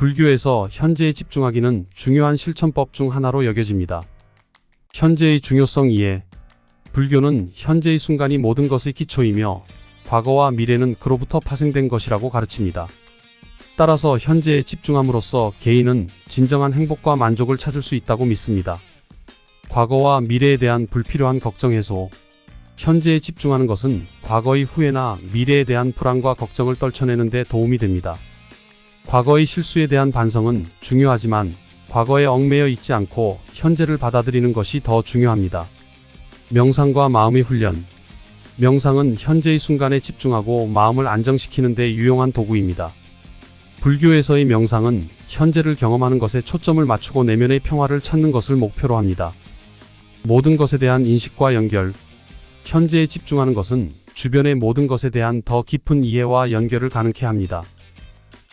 불교에서 현재에 집중하기는 중요한 실천법 중 하나로 여겨집니다. 현재의 중요성 이해. 불교는 현재의 순간이 모든 것의 기초이며 과거와 미래는 그로부터 파생된 것이라고 가르칩니다. 따라서 현재에 집중함으로써 개인은 진정한 행복과 만족을 찾을 수 있다고 믿습니다. 과거와 미래에 대한 불필요한 걱정 해소. 현재에 집중하는 것은 과거의 후회나 미래에 대한 불안과 걱정을 떨쳐내는 데 도움이 됩니다. 과거의 실수에 대한 반성은 중요하지만 과거에 얽매여 있지 않고 현재를 받아들이는 것이 더 중요합니다. 명상과 마음의 훈련. 명상은 현재의 순간에 집중하고 마음을 안정시키는 데 유용한 도구입니다. 불교에서의 명상은 현재를 경험하는 것에 초점을 맞추고 내면의 평화를 찾는 것을 목표로 합니다. 모든 것에 대한 인식과 연결. 현재에 집중하는 것은 주변의 모든 것에 대한 더 깊은 이해와 연결을 가능케 합니다.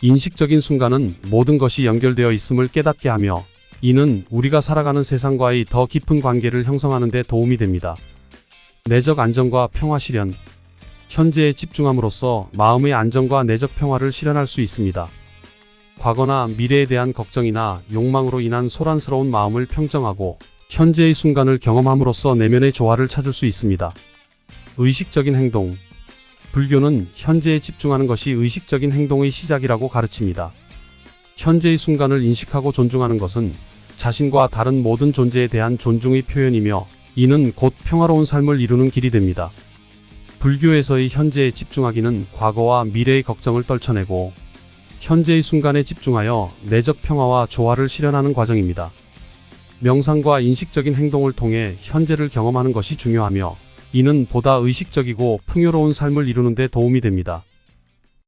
인식적인 순간은 모든 것이 연결되어 있음을 깨닫게 하며 이는 우리가 살아가는 세상과의 더 깊은 관계를 형성하는 데 도움이 됩니다. 내적 안정과 평화 실현. 현재에 집중함으로써 마음의 안정과 내적 평화를 실현할 수 있습니다. 과거나 미래에 대한 걱정이나 욕망으로 인한 소란스러운 마음을 평정하고 현재의 순간을 경험함으로써 내면의 조화를 찾을 수 있습니다. 의식적인 행동. 불교는 현재에 집중하는 것이 의식적인 행동의 시작이라고 가르칩니다. 현재의 순간을 인식하고 존중하는 것은 자신과 다른 모든 존재에 대한 존중의 표현이며 이는 곧 평화로운 삶을 이루는 길이 됩니다. 불교에서의 현재에 집중하기는 과거와 미래의 걱정을 떨쳐내고 현재의 순간에 집중하여 내적 평화와 조화를 실현하는 과정입니다. 명상과 인식적인 행동을 통해 현재를 경험하는 것이 중요하며 이는 보다 의식적이고 풍요로운 삶을 이루는 데 도움이 됩니다.